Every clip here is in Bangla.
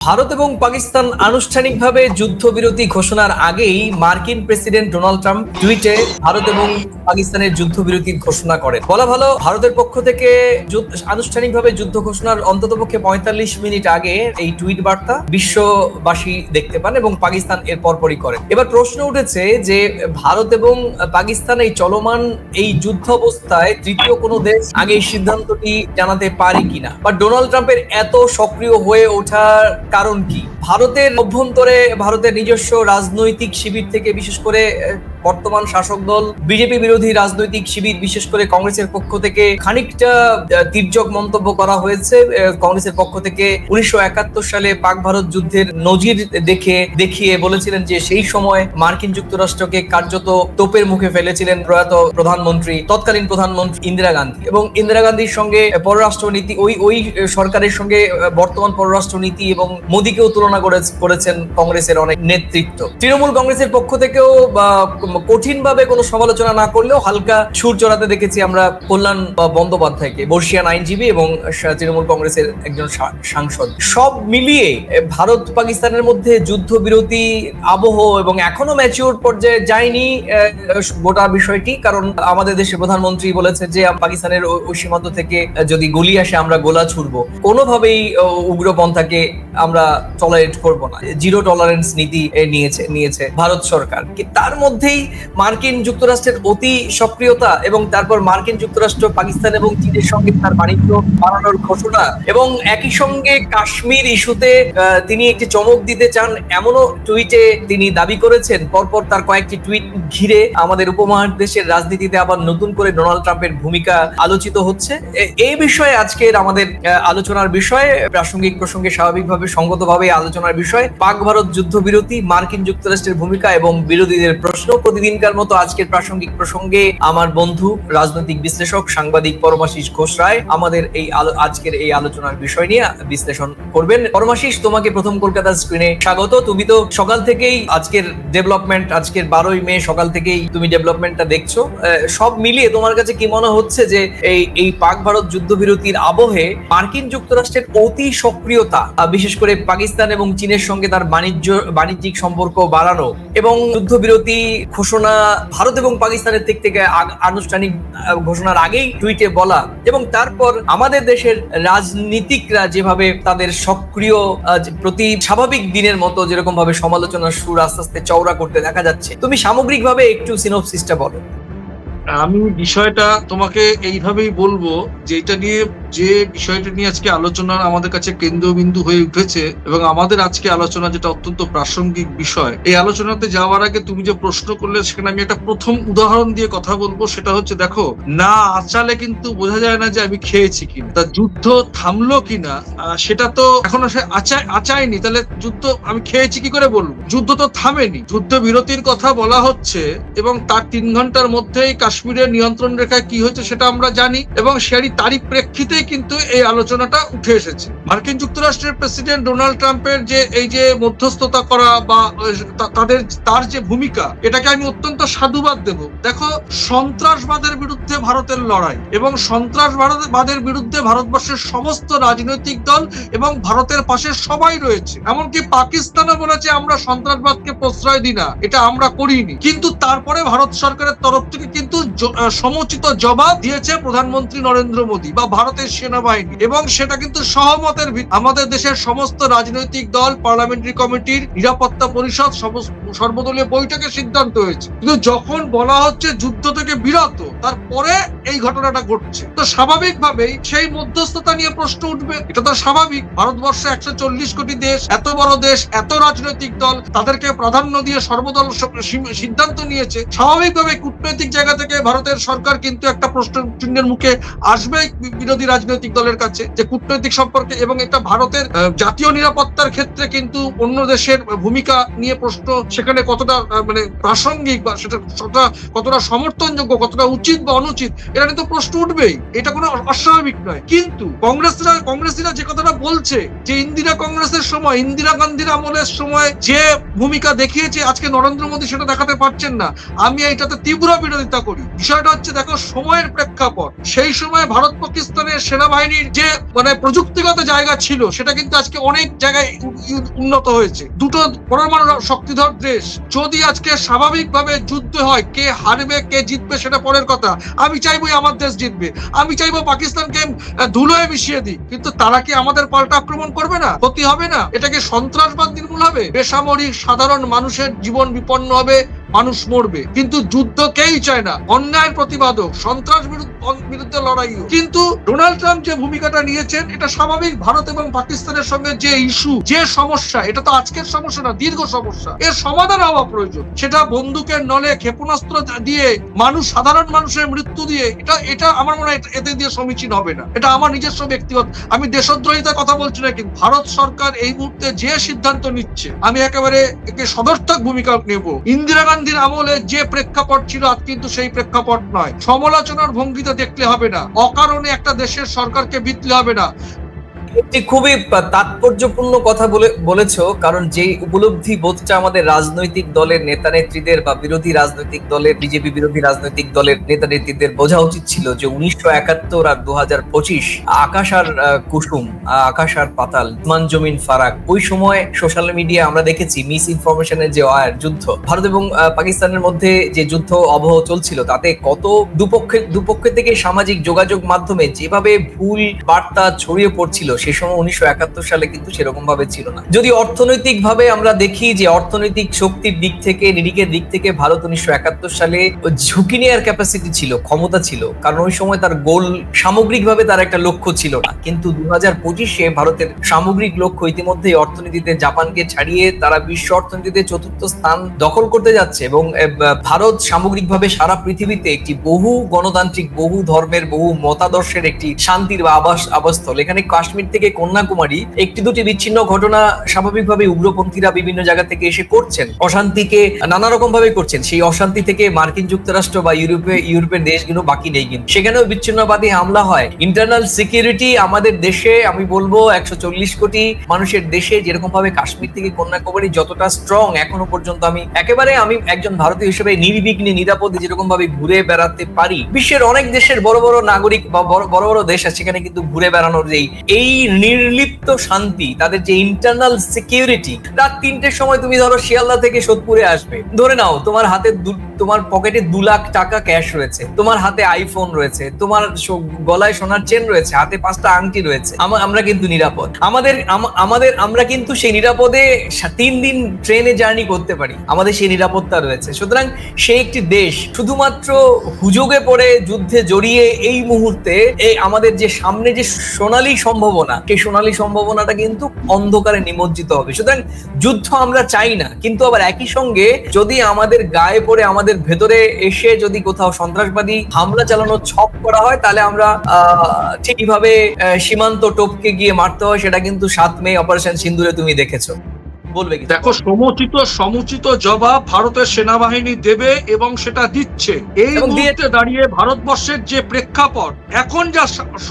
ভারত এবং পাকিস্তান আনুষ্ঠানিকভাবে যুদ্ধবিরতি ঘোষণার আগেই মার্কিন প্রেসিডেন্ট ডোনাল্ড ট্রাম্প টুইটে ভারত এবং পাকিস্তানের যুদ্ধবিরতি ঘোষণা করেন। বলা ভালো, ভারতের পক্ষ থেকে আনুষ্ঠানিকভাবে যুদ্ধ ঘোষণার অন্ততপক্ষে পঁয়তাল্লিশ মিনিট আগে এই টুইট বার্তা বিশ্ববাসী দেখতে পান এবং পাকিস্তান এর পরপরই করেন। এবার প্রশ্ন উঠেছে যে ভারত এবং পাকিস্তান এই চলমান এই যুদ্ধ অবস্থায় তৃতীয় কোনো দেশ আগে এই সিদ্ধান্তটি জানাতে পারে কিনা? বা ডোনাল্ড ট্রাম্পের এত সক্রিয় হয়ে ওঠার কারণ কি? ভারতের অভ্যন্তরে ভারতের নিজস্ব রাজনৈতিক শিবির থেকে বিশেষ করে বর্তমান শাসক দল, বিজেপি বিরোধী রাজনৈতিক শিবির, বিশেষ করে কংগ্রেসের পক্ষ থেকে খানিকটা তির্যক মন্তব্য করা হয়েছে। কংগ্রেসের পক্ষ থেকে উনিশশো একাত্তর সালে পাক ভারত যুদ্ধের নজির দেখে, দেখিয়ে বলেছিলেন যে সেই সময় মার্কিন যুক্তরাষ্ট্রকে কার্যত তোপের মুখে ফেলেছিলেন প্রয়াত প্রধানমন্ত্রী, তৎকালীন প্রধানমন্ত্রী ইন্দিরা গান্ধী। এবং ইন্দিরা গান্ধীর সঙ্গে পররাষ্ট্রনীতি, ওই ওই সরকারের সঙ্গে বর্তমান পররাষ্ট্রনীতি এবং মোদীকেও তুলনা করে- করেছেন কংগ্রেসের অনেক নেতৃত্ব। তৃণমূল কংগ্রেসের পক্ষ থেকেও কঠিন ভাবে কোনো সমালোচনা না করলেও হালকা সুর চড়াতে দেখেছি আমরা কল্যাণ বন্দ্যোপাধ্যায়কে বর্ষিয়ান আইনজীবী এবং তৃণমূল কংগ্রেসের একজন সাংসদ। সব মিলিয়ে ভারত পাকিস্তানের মধ্যে যুদ্ধবিরতি, আবহ এবং এখনও ম্যাচিওর পর্যায়ে যায়নি গোটা বিষয়টি। কারণ আমাদের দেশের প্রধানমন্ত্রী বলেছে যে, পাকিস্তানের ওই সীমান্ত থেকে যদি গুলি আসে, আমরা গোলা ছুড়বো। কোনোভাবেই উগ্রপন্থাকে আমরা টলারেট করব না। জিরো টলারেন্স নীতি নিয়েছে নিয়েছে ভারত সরকার। তার মধ্যেই মার্কিন যুক্তরাষ্ট্রের অতি সক্রিয়তা এবং তারপর মার্কিন যুক্তরাষ্ট্র, পাকিস্তান এবং চীনের সঙ্গে তার বাণিজ্য বাড়ানোর ঘোষণা এবং একই সঙ্গে কাশ্মীর ইস্যুতে তিনি একটি চমক দিতে চান। এমনও টুইটে তিনি দাবি করেছেন। পরপর তার কয়েকটি টুইট ঘিরে আমাদের উপমহাদেশের রাজনীতিতে আবার নতুন করে ডোনাল্ড ট্রাম্পের ভূমিকা আলোচিত হচ্ছে। এই বিষয়ে আজকের আমাদের আলোচনার বিষয়ে, প্রাসঙ্গিক প্রসঙ্গে স্বাভাবিকভাবে, সঙ্গতভাবে আলোচনার বিষয়, পাক ভারত যুদ্ধবিরতি, মার্কিন যুক্তরাষ্ট্রের ভূমিকা এবং বিরোধীদের প্রশ্ন প্রতিদিনকার মতো আজকের প্রাসঙ্গিক প্রসঙ্গে আমার বন্ধু, রাজনৈতিক বিশ্লেষক, সাংবাদিক পরমাশিস ঘোষ রায় আমাদের এই আজকের এই আলোচনার বিষয় নিয়ে বিশ্লেষণ করবেন। পরমাশিস, তোমাকে প্রথম কলকাতা স্ক্রিনে স্বাগত। তুমি তো সকাল থেকেই আজকের ডেভেলপমেন্ট আজকের বারোই মে সকাল থেকেই তুমি ডেভেলপমেন্টটা দেখছ। সব মিলিয়ে তোমার কাছে কি মনে হচ্ছে যে এই এই পাক ভারত যুদ্ধবিরতির আবহে মার্কিন যুক্তরাষ্ট্রের অতি সক্রিয়তা বিশেষ করে পাকিস্তান এবং চীনের সঙ্গে তার বাণিজ্য বাণিজ্যিক সম্পর্ক বাড়ানো এবং যুদ্ধবিরতি ঘোষণা ভারত এবং পাকিস্তানের দিক থেকে আনুষ্ঠানিক ঘোষণার আগেই টুইটে বলা এবং তারপর আমাদের দেশের রাজনীতিকরা যেভাবে তাদের সক্রিয় প্রতি স্বাভাবিক দিনের মতো যেরকম ভাবে সমালোচনার সুর আস্তে আস্তে চওড়া করতে দেখা যাচ্ছে, তুমি সামগ্রিকভাবে একটু সিনোপসিসটা বলো। আমি বিষয়টা তোমাকে এইভাবেই বলব যে এটা নিয়ে যে বিষয়টা নিয়ে আজকে আলোচনা আমাদের কাছে কেন্দ্রবিন্দু হয়ে উঠেছে এবং আমাদের আজকে আলোচনা যেটা অত্যন্ত প্রাসঙ্গিক বিষয়, এই আলোচনাতে যাওয়ার আগে তুমি যে প্রশ্ন করলে সেখানে আমি একটা প্রথম উদাহরণ দিয়ে কথা বলব, সেটা হচ্ছে দেখো, না আচালে কিন্তু বোঝা যায় না যে আমি খেয়েছি কিনা, তা যুদ্ধ থামলো কিনা সেটা তো এখনও সে আচায়, আচায়নি, তাহলে যুদ্ধ আমি খেয়েছি কি করে বলব? যুদ্ধ তো থামেনি। যুদ্ধ বিরতির কথা বলা হচ্ছে এবং তার তিন ঘণ্টার মধ্যেই কাশ্মীরের নিয়ন্ত্রণ রেখায় কি হয়েছে সেটা আমরা জানি এবং সেরই তারই প্রেক্ষিতেই কিন্তু এই আলোচনাটা উঠে এসেছে। মার্কিন যুক্তরাষ্ট্রের প্রেসিডেন্ট ডোনাল্ড ট্রাম্পের যে এই যে মধ্যস্থতা করা বা তাদের তার যে ভূমিকা, এটাকে আমি অত্যন্ত সাধুবাদ দেব। দেখো, সন্ত্রাসবাদের বিরুদ্ধে ভারতের লড়াই এবং সন্ত্রাসবাদের বিরুদ্ধে ভারতবর্ষের সমস্ত রাজনৈতিক দল এবং ভারতের পাশে সবাই রয়েছে। এমনকি পাকিস্তানও বলেছে, আমরা সন্ত্রাসবাদকে প্রশ্রয় দিই না। এটা আমরা করিনি। কিন্তু তারপরে ভারত সরকারের তরফ থেকে কিন্তু সমুচিত জবাব দিয়েছে প্রধানমন্ত্রী নরেন্দ্র মোদী বা ভারতের সেনাবাহিনী এবং সেটা কিন্তু সহমতের আমাদের দেশের সমস্ত রাজনৈতিক দল পার্লামেন্টারি কমিটির নিরাপত্তা পরিষদ সর্বদলীয় বৈঠকে সিদ্ধান্ত হয়েছে। কিন্তু যখন বলা হচ্ছে যুদ্ধ থেকে বিরত, তারপরে এই ঘটনাটা ঘটছে। তো স্বাভাবিকভাবেই সেই মধ্যস্থতা নিয়ে প্রশ্ন উঠবে। এটা তো স্বাভাবিক। ভারতবর্ষে একশো চল্লিশ কোটি দেশ, এত বড় দেশ, এত রাজনৈতিক দল, তাদেরকে প্রাধান্য দিয়ে সর্বদল সিদ্ধান্ত নিয়েছে। স্বাভাবিকভাবে কূটনৈতিক জায়গা থেকে ভারতের সরকার কিন্তু একটা প্রশ্ন চিহ্নের মুখে আসবে বিরোধী রাজনৈতিক দলের কাছে যে কূটনৈতিক সম্পর্কে এবং এটা ভারতের জাতীয় নিরাপত্তার ক্ষেত্রে কিন্তু অন্য দেশের ভূমিকা নিয়ে প্রশ্ন সেখানে কতটা মানে প্রাসঙ্গিক বা সেটা কতটা সমর্থনযোগ্য, কতটা উচিত বা অনুচিত, এটা নিয়ে তো প্রশ্ন উঠবেই। এটা কোনো অস্বাভাবিক নয়। কিন্তু কংগ্রেসরা, কংগ্রেসীরা যে কথাটা বলছে, যে ইন্দিরা কংগ্রেসের সময়, ইন্দিরা গান্ধীর আমলের সময় যে ভূমিকা দেখিয়েছে আজকে নরেন্দ্র মোদী সেটা দেখাতে পারছেন না, আমি এটাতে তীব্র বিরোধিতা করি। বিষয়টা হচ্ছে, দেখো, সময়ের প্রেক্ষাপট। সেই সময় ভারত পাকিস্তানের সেনাবাহিনীর যে মানে প্রযুক্তিগত জায়গা ছিল, সেটা কিন্তু আজকে অনেক জায়গায় উন্নত হয়েছে। দুটো পরমাণু শক্তিধর দেশ, যদি আজকে স্বাভাবিকভাবে যুদ্ধ হয়, কে হারবে, কে জিতবে, সেটা পরের কথা। আমি চাইব আমার দেশ জিতবে। আমি চাইব পাকিস্তানকে ধুলোয় মিশিয়ে দিই কিন্তু তারা কি আমাদের পাল্টা আক্রমণ করবে না? ক্ষতি হবে না? এটাকে সন্ত্রাসবাদ নির্মূল হবে? বেসামরিক সাধারণ মানুষের জীবন বিপন্ন হবে। মানুষ মরবে। কিন্তু যুদ্ধ কেই চায় না? অন্যায়ের প্রতিবাদক, সন্ত্রাস বিরুদ্ধে লড়াইও। কিন্তু ডোনাল্ড ট্রাম্প যে ভূমিকাটা নিয়েছেন, এটা স্বাভাবিক ভারত এবং পাকিস্তানের সঙ্গে যে ইস্যু, যে সমস্যা, এটা তো আজকের সমস্যা না, দীর্ঘ সমস্যা। এর সমাধান হওয়া প্রয়োজন। সেটা বন্দুকের নলে ক্ষেপণাস্ত্র দিয়ে, মানুষ, সাধারণ মানুষের মৃত্যু দিয়ে, এটা এটা আমার মনে হয় এতে দিয়ে সমীচীন হবে না। এটা আমার নিজস্ব ব্যক্তিগত আমি দেশদ্রোহিতার কথা বলছি না, কিন্তু ভারত সরকার এই মুহূর্তে যে সিদ্ধান্ত নিচ্ছে, আমি একেবারে একে সদর্থক ভূমিকা নেব। ইন্দিরা গান্ধীর আমলে যে প্রেক্ষাপট ছিল আজ কিন্তু সেই প্রেক্ষাপট নয়। সমালোচনার ভঙ্গিতে দেখলে হবে না। অকারণে একটা দেশের সরকারকে বিতলে হবে না। একটি খুবই তাৎপর্যপূর্ণ কথা বলে, বলেছ, কারণ যে উপলব্ধি বোধটা আমাদের রাজনৈতিক দলের নেতা নেত্রীদের বা বিরোধী রাজনৈতিক দলের, বিজেপি বিরোধী রাজনৈতিক দলের নেতা নেত্রীদের বোঝা উচিত ছিল যে উনিশশো একাত্তর আর দু হাজার পঁচিশ আকাশ আর কুসুম, আকাশ আর পাতাল মান জমিন ফারাক, ওই সময় সোশ্যাল মিডিয়া আমরা দেখেছি মিস ইনফরমেশনের যে ওয়ার যুদ্ধ, ভারত এবং পাকিস্তানের মধ্যে যে যুদ্ধ অবহ চলছিল, তাতে কত দুপক্ষের দুপক্ষের থেকে সামাজিক যোগাযোগ মাধ্যমে যেভাবে ভুল বার্তা ছড়িয়ে পড়ছিল সে সময় উনিশশো একাত্তর সালে কিন্তু সেরকম ভাবে ছিল না। যদি অর্থনৈতিক ভাবে আমরা দেখি যে অর্থনৈতিক শক্তির দিক থেকে, নিরিখের দিক থেকে ভারত উনিশশো একাত্তর সালে ঝুঁকি নেওয়ার ক্যাপাসিটি ছিল, ক্ষমতা ছিল। কারণ ওই সময় তার গোল সামগ্রিকভাবে তার একটা লক্ষ্য ছিল না। কিন্তু দু হাজার পঁচিশে ভারতের সামগ্রিক লক্ষ্য ইতিমধ্যেই অর্থনীতিতে জাপানকে ছাড়িয়ে তারা বিশ্ব অর্থনীতিতে চতুর্থ স্থান দখল করতে যাচ্ছে এবং ভারত সামগ্রিকভাবে সারা পৃথিবীতে একটি বহু গণতান্ত্রিক, বহু ধর্মের, বহু মতাদর্শের একটি শান্তির বা আবাস, আবাসস্থল। এখানে কাশ্মীর থেকে কন্যাকুমারী, একটি দুটি বিচ্ছিন্ন ঘটনা স্বাভাবিকভাবে উগ্রপন্থীরা বিভিন্ন জায়গা থেকে এসে করছেন। অশান্তিকে নানা রকম ভাবে করছেন। সেই অশান্তি থেকে মার্কিন যুক্তরাষ্ট্র বা ইউরোপে, ইউরোপের দেশগুলো বাকি নেই কিন্তু। সেখানেও বিচ্ছিন্নবাদী হামলা হয়। ইন্টারনাল সিকিউরিটি আমাদের দেশে, আমি বলব, একশো চল্লিশ কোটি মানুষের দেশে যেরকম ভাবে কাশ্মীর থেকে কন্যাকুমারী যতটা স্ট্রং এখনও পর্যন্ত আমি, একেবারে আমি একজন ভারতীয় হিসেবে নির্বিঘ্নে, নিরাপদে যেরকম ভাবে ঘুরে বেড়াতে পারি। বিশ্বের অনেক দেশের বড় বড় নাগরিক বা বড় বড় দেশ আছে, সেখানে কিন্তু ঘুরে বেড়ানোর যেই, এই নির্লিপ্ত শান্তি, তাদের যে ইন্টারনাল সিকিউরিটি রাত তিনটের সময় তুমি ধরো শিয়ালদা থেকে সোদপুরে আসবে। ধরে নাও, তোমার হাতে তোমার পকেটে দু লাখ টাকা ক্যাশ রয়েছে, তোমার হাতে আইফোন রয়েছে, তোমার গলায় সোনার চেন রয়েছে, হাতে পাঁচটা আংটি রয়েছে আমরা কিন্তু নিরাপদ। আমাদের আমাদের, আমরা কিন্তু সেই নিরাপদে তিন দিন ট্রেনে জার্নি করতে পারি, আমাদের সেই নিরাপত্তা রয়েছে। সুতরাং সে একটি দেশ, শুধুমাত্র হুজুগে পড়ে যুদ্ধে জড়িয়ে এই মুহূর্তে, এই আমাদের যে সামনে যে সোনালী সম্ভাবনা সেই সোনালী সম্ভাবনাটা কিন্তু অন্ধকারে নিমজ্জিত হবে। সুতরাং যুদ্ধ আমরা চাই না কিন্তু আবার একই সঙ্গে যদি আমাদের গায়ে পড়ে আমাদের ভেতরে এসে যদি কোথাও সন্ত্রাসবাদী হামলা চালানোর ছক করা হয় তাহলে আমরা আহ, ঠিক আহ, সীমান্ত টপকে গিয়ে মারতে হয় সেটা কিন্তু সাত মে অপারেশন সিন্দুরে তুমি দেখেছ। বলবে দেখো সমুচিত সমুচিত জবাব ভারতের সেনাবাহিনী দেবে এবং সেটা দিচ্ছে। এই মুহূর্তে দাঁড়িয়ে ভারতবর্ষের যে প্রেক্ষাপট এখন যা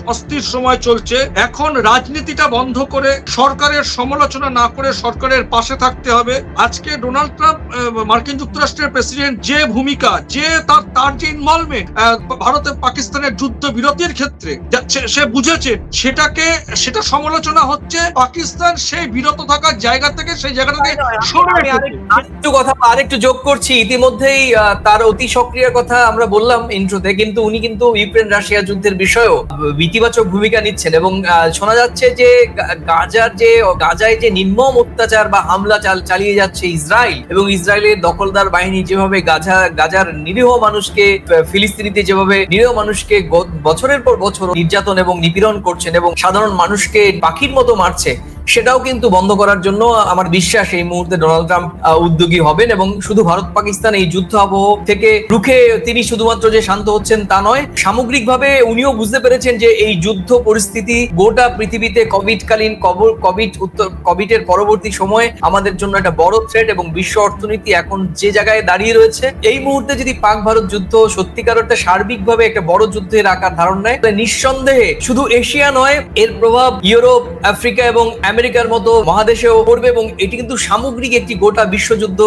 অস্থির সময় চলছে এখন রাজনীতিটা বন্ধ করে সরকারের সমালোচনা না করে সরকারের পাশে থাকতে হবে। আজকে ডোনাল্ড ট্রাম্প মার্কিন যুক্তরাষ্ট্রের প্রেসিডেন্ট যে ভূমিকা যে তার তার যে ইনভলভমেন্ট ভারতের পাকিস্তানের যুদ্ধ বিরতির ক্ষেত্রে সে- সে বুঝেছে সেটাকে সেটা সমালোচনা হচ্ছে পাকিস্তান সেই বিরত থাকার জায়গা থেকে সেই জায়গাটা থেকে সরে আমি এসেছে। আরেক- আরেকটু কথা আরেকটু যোগ করছি ইতিমধ্যেই তার অতি সক্রিয় কথা আমরা বললাম ইন্ট্রোতে কিন্তু উনি কিন্তু ইউক্রেন রাশিয়া যুদ্ধের বিষয়েও ইতিবাচক ভূমিকা নিচ্ছেন এবং শোনা যাচ্ছে যে গাজার যে গাজায় যে নির্মম অত্যাচার বা হামলা চাল- চালিয়ে যাচ্ছে ইসরায়েল এবং ইসরায়েলের দখলদার বাহিনী যেভাবে গাজা গাজার নিরীহ মানুষকে ফিলিস্তিনিতে যেভাবে নিরীহ মানুষকে বছরের পর বছর নির্যাতন এবং নিপীড়ন করছেন এবং সাধারণ মানুষকে পাখির মতো মারছে সেটাও কিন্তু বন্ধ করার জন্য আমার বিশ্বাস এই মুহূর্তে ডোনাল্ড ট্রাম্প উদ্যোগী হবেন এবং শুধু ভারত পাকিস্তান এই যুদ্ধ আবহ থেকে রুখে তিনি শুধুমাত্র যে শান্ত হচ্ছেন তা নয়, সামগ্রিকভাবে উনিও বুঝতে পেরেছেন যে এই যুদ্ধ পরিস্থিতি গোটা পৃথিবীতে কোভিড কালীন কোভিড উত্তর কোভিডের পরবর্তী সময়ে আমাদের জন্য একটা বড় থ্রেট এবং বিশ্ব অর্থনীতি এখন যে জায়গায় দাঁড়িয়ে রয়েছে, এই মুহূর্তে যদি পাক ভারত যুদ্ধ সত্যিকার অর্থে সার্বিকভাবে একটা বড় যুদ্ধের আকার ধারণ নেয় নিঃসন্দেহে শুধু এশিয়া নয়, এর প্রভাব ইউরোপ, আফ্রিকা এবং আমেরিকার মতো মহাদেশেও পড়বে এবং এটি কিন্তু সামগ্রিক একটি গোটা বিশ্বযুদ্ধ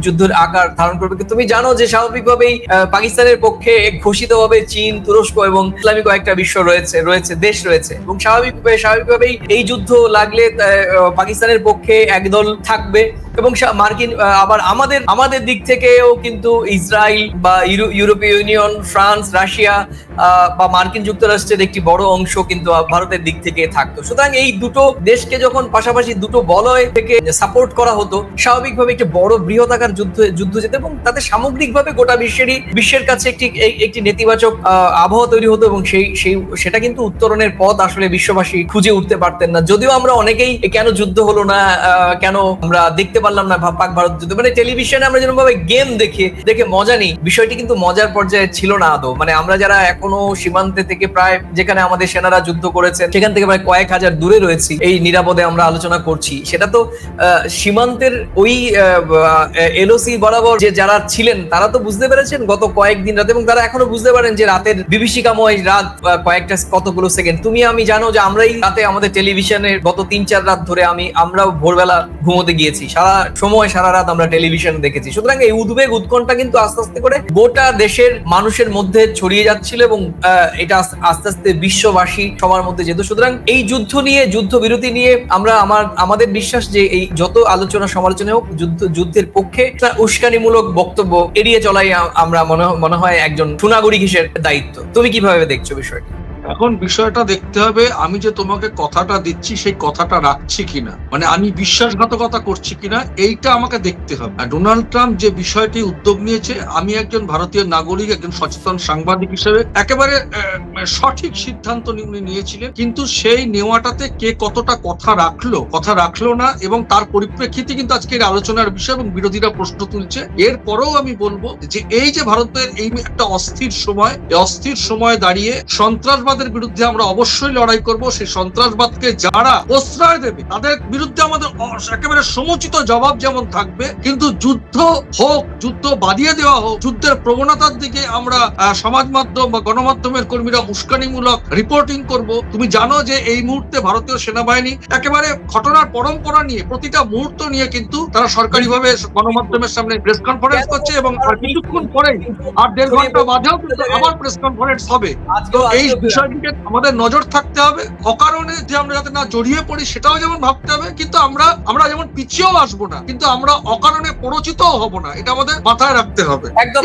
যুদ্ধের আকার ধারণ করবে। তুমি জানো যে স্বাভাবিকভাবেই পাকিস্তানের পক্ষে ঘোষিতভাবে চীন, তুরস্ক এবং ইসলামিক কয়েকটা বিশ্ব রয়েছে রয়েছে, দেশ রয়েছে। এবং স্বাভাবিক স্বাভাবিকভাবেই এই যুদ্ধ লাগলে পাকিস্তানের পক্ষে একদল থাকবে এবং মার্কিন আবার আমাদের আমাদের দিক থেকেও কিন্তু ইসরায়েল বা ইউরো- ইউরোপীয় ইউনিয়ন, ফ্রান্স, রাশিয়া বা মার্কিন যুক্তরাষ্ট্রের একটি বড় অংশ কিন্তু ভারতের দিক থেকে থাকতো। সুতরাং এই দুটো দেশকে যখন পাশাপাশি দুটো বলয় থেকে সাপোর্ট করা হতো, স্বাভাবিকভাবে একটি বড় বৃহদাকার যুদ্ধ যুদ্ধ যেত এবং তাতে সামগ্রিকভাবে গোটা বিশ্বেরই, বিশ্বের কাছে একটি একটি নেতিবাচক আবহাওয়া তৈরি হতো এবং সেই সেই, সেটা কিন্তু উত্তরণের পথ আসলে বিশ্ববাসী খুঁজে উঠতে পারতেন না। যদিও আমরা অনেকেই কেন যুদ্ধ হলো না কেন আমরা দেখতে পারলাম না পাক ভারত যুদ্ধ। মানে টেলিভিশনে আমরা যেরকম ভাবে গেম দেখে দেখে মজা নিই, বিষয়টি কিন্তু মজার পর্যায়ে ছিল না আদৌ। মানে আমরা যারা এখনও সীমান্তে থেকে প্রায় যেখানে আমাদের সেনারা যুদ্ধ করেছেন, সেখান থেকে প্রায় কয়েক হাজার দূরে রয়েছি, এই নিরাপদে আমরা আলোচনা করছি, সেটা তো সীমান্তের ওই এলওসি বরাবর যে যারা ছিলেন, তারা তো বুঝতে পেরেছেন গত কয়েকদিন রাতে, এবং তারা এখনও বুঝতে পারেন যে রাতের বিভীষিকাময় রাত কয়েকটা কতগুলো সেকেন্ড তুমি, আমি জানো যে আমরাই রাতে আমাদের টেলিভিশনের গত তিন চার রাত ধরে আমি, আমরাও ভোরবেলা ঘুমোতে গিয়েছি। সারা সময়, সারা রাত আমরা টেলিভিশন দেখেছি। সুতরাং এই উদ্বেগ, উৎকণ্ঠা কিন্তু আস্তে আস্তে করে গোটা দেশের মানুষের মধ্যে ছড়িয়ে যাচ্ছিল এবং এটা আস্তে আস্তে আস্তে বিশ্ববাসী সবার মধ্যে যেত। সুতরাং এই যুদ্ধ নিয়ে যুদ্ধ বিরতি নিয়ে আমরা আমার, আমাদের বিশ্বাস যে এই যত আলোচনা সমালোচনা হোক, যুদ্ধ, যুদ্ধের পক্ষে উস্কানি উস্কানিমূলক বক্তব্য এড়িয়ে চলাই আমরা মনে মনে হয় একজন সুনাগরিক হিসেবে দায়িত্ব। তুমি কীভাবে দেখছ বিষয়টি? এখন বিষয়টা দেখতে হবে, আমি যে তোমাকে কথাটা দিচ্ছি, সেই কথাটা রাখছি কিনা? মানে আমি বিশ্বাসঘাতকতা করছি কিনা, এইটা আমাকে দেখতে হবে। আর ডোনাল্ড ট্রাম্প যে বিষয়টি উদ্যোগ নিয়েছে, আমি একজন ভারতীয় নাগরিক, একজন সচেতন সাংবাদিক হিসেবে, একেবারে সঠিক সিদ্ধান্ত উনি নিয়েছিলেন, কিন্তু সেই নেওয়াটাতে কে কতটা কথা রাখল কথা রাখল না, এবং তার পরিপ্রেক্ষিতে কিন্তু আজকের আলোচনার বিষয় এবং বিরোধীরা প্রশ্ন তুলছে। এরপরেও আমি বলব যে, এই যে ভারতের এই একটা অস্থির সময় অস্থির সময় দাঁড়িয়ে সন্ত্রাসবাদের বিরুদ্ধে আমরা অবশ্যই লড়াই করব। সেই সন্ত্রাসবাদকে যারা প্রশ্রয় দেবে তাদের বিরুদ্ধে আমাদের একেবারে সমুচিত জবাব যেমন থাকবে কিন্তু যুদ্ধ হোক যুদ্ধ বাদিয়ে দেওয়া হোক যুদ্ধের প্রবণতার দিকে আমরা সমাজ মাধ্যম বা গণমাধ্যমের কর্মীরা উস্কানিমূলক রিপোর্টিং করব। তুমি জানো যে এই মুহূর্তে ভারতীয় সেনাবাহিনী একেবারে ঘটনার পরম্পরা নিয়ে প্রতিটা মুহূর্ত নিয়ে কিন্তু তারা সরকারিভাবে গণমাধ্যমের সামনে প্রেস কনফারেন্স করছে এবং কিছুক্ষণ পরেই আর দেড় ঘণ্টা বাদেও কিন্তু আবার প্রেস কনফারেন্স হবে। তো এই বিষয়টিকে আমাদের নজর থাকতে হবে। অকারণে যে আমরা যাতে না জড়িয়ে পড়ি সেটাও যেমন ভাবতে হবে কিন্তু আমরা আমরা যেমন পিছিয়েও আসব না কিন্তু আমরা অকারণে পরচিতও হব না এটা আমাদের মাথায় রাখতে হবে। একদম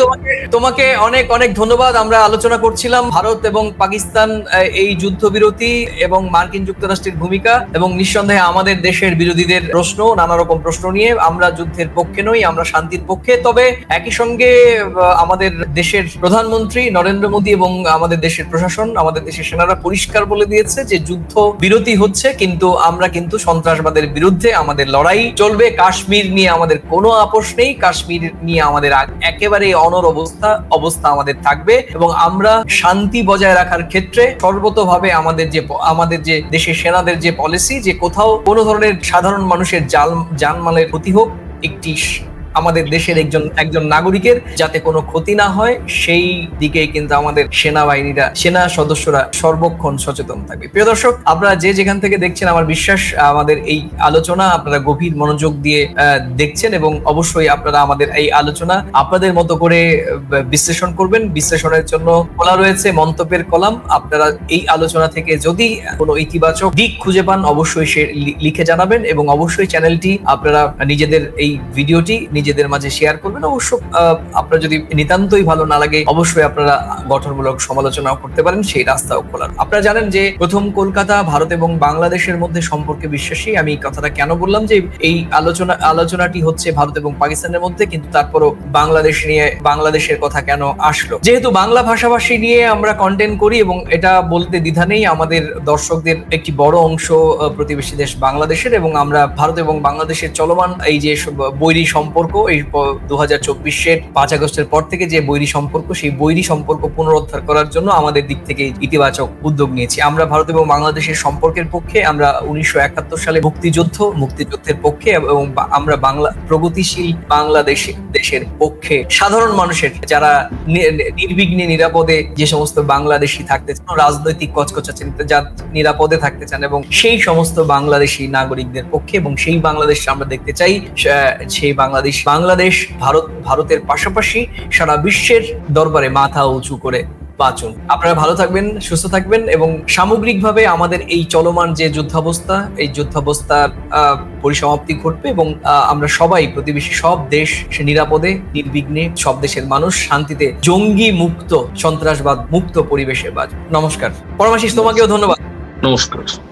তোমাকে তোমাকে অনেক অনেক ধন্যবাদ। আমরা আলোচনা করছিলাম ভারত এবং পাকিস্তান এই যুদ্ধবিরতি এবং মার্কিন যুক্তরাষ্ট্রের ভূমিকা এবং নিঃসন্দেহে আমাদের দেশের বিরোধীদের প্রশ্ন নানা রকম প্রশ্ন নিয়ে আমরা যুদ্ধের পক্ষে নই আমরা শান্তির পক্ষে। তবে একই সঙ্গে আমাদের দেশের প্রধানমন্ত্রী নরেন্দ্র মোদী এবং আমাদের দেশের প্রশাসন আমাদের দেশের সেনারা পরিষ্কার বলে দিয়েছে যে যুদ্ধ বিরতি হচ্ছে, কিন্তু আমরা কিন্তু সন্ত্রাসবাদের বিরুদ্ধে আমাদের লড়াই চলবে। কাশ্মীর নিয়ে আমাদের কোনো আপোষ নেই, কাশ্মীর নিয়ে আমাদের একেবারে অনর অবস্থা অবস্থা আমাদের থাকবে এবং আমরা শান্তি বজায় রাখার ক্ষেত্রে সর্বতভাবে আমাদের যে আমাদের যে দেশের সেনাদের যে পলিসি যে কোথাও কোনো ধরনের সাধারণ মানুষের জাল জানমালের ক্ষতি হোক, একটি আমাদের দেশের একজন একজন নাগরিকের যাতে কোনো ক্ষতি না হয়, সেই দিকে কিন্তু আমাদের সেনাবাহিনীরা, সেনা সদস্যরা সর্বক্ষণ সচেতন থাকবে। প্রিয় দর্শক আপনারা যে যেখান থেকে দেখছেন, আমার বিশ্বাস, আমাদের এই আলোচনা আপনারা গভীর মনোযোগ দিয়ে দেখছেন এবং অবশ্যই আপনারা আমাদের এই আলোচনা আপনাদের মতো করে বিশ্লেষণ করবেন। বিশ্লেষণের জন্য খোলা রয়েছে মন্তব্যের কলাম। আপনারা এই আলোচনা থেকে যদি কোনো ইতিবাচক দিক খুঁজে পান, অবশ্যই সে লিখে জানাবেন এবং অবশ্যই চ্যানেলটি আপনারা নিজেদের এই ভিডিওটি নিজেদের মাঝে শেয়ার করবেন। অবশ্য আপনার যদি নিতান্তই ভালো না লাগে, অবশ্যই আপনারা গঠনমূলক সমালোচনাও করতে পারেন, সেই রাস্তাও খোলা আপনারা জানেন যে প্রথম কলকাতা, ভারত এবং বাংলাদেশের মধ্যে সম্পর্কে বিশ্বাসী। আমি কথাটা কেন বললাম যে, এই আলোচনা, আলোচনাটি হচ্ছে ভারত এবং পাকিস্তানের মধ্যে, কিন্তু তারপরও বাংলাদেশ নিয়ে, বাংলাদেশের কথা কেন আসলো? যেহেতু বাংলা ভাষাভাষী নিয়ে আমরা কন্টেন্ট করি এবং এটা বলতে দ্বিধা নেই, আমাদের দর্শকদের একটি বড় অংশ প্রতিবেশী দেশ বাংলাদেশের এবং আমরা ভারত এবং বাংলাদেশের চলমান এই যে বৈরী সম্পর্ক এই দু হাজার চব্বিশের পাঁচ আগস্টের পর থেকে যে বৈরী সম্পর্ক, সেই বৈরী সম্পর্ক পুনরুদ্ধার করার জন্য আমাদের দিক থেকে ইতিবাচক উদ্যোগ নিয়েছি। আমরা ভারত এবং বাংলাদেশের সম্পর্কের পক্ষে আমরা উনিশশো একাত্তর সালে মুক্তিযুদ্ধ, মুক্তিযুদ্ধের পক্ষে এবং আমরা বাংলা, প্রগতিশীল বাংলাদেশ, দেশের পক্ষে সাধারণ মানুষের যারা নির্বিঘ্নে নিরাপদে যে সমস্ত বাংলাদেশি থাকতে চান, রাজনৈতিক কচকচা যা নিরাপদে থাকতে চান এবং সেই সমস্ত বাংলাদেশি নাগরিকদের পক্ষে এবং সেই বাংলাদেশ আমরা দেখতে চাই সেই বাংলাদেশ বাংলাদেশ, ভারত, ভারতের পাশাপাশি সারা বিশ্বের দরবারে মাথা উঁচু করে বাঁচুন। আপনারা ভালো থাকবেন, সুস্থ থাকবেন এবং সামগ্রিকভাবে আমাদের এই চলমান যে যুদ্ধাবস্থা, এই যুদ্ধাবস্থার পরিসমাপ্তি ঘটবে এবং আমরা সবাই, প্রতিবেশী সব দেশ নিরাপদে, নির্বিঘ্নে, সব দেশের মানুষ শান্তিতে জঙ্গি মুক্ত, সন্ত্রাসবাদ মুক্ত পরিবেশে বাঁচবে নমস্কার। পরমাশিস, তোমাকেও ধন্যবাদ। নমস্কার।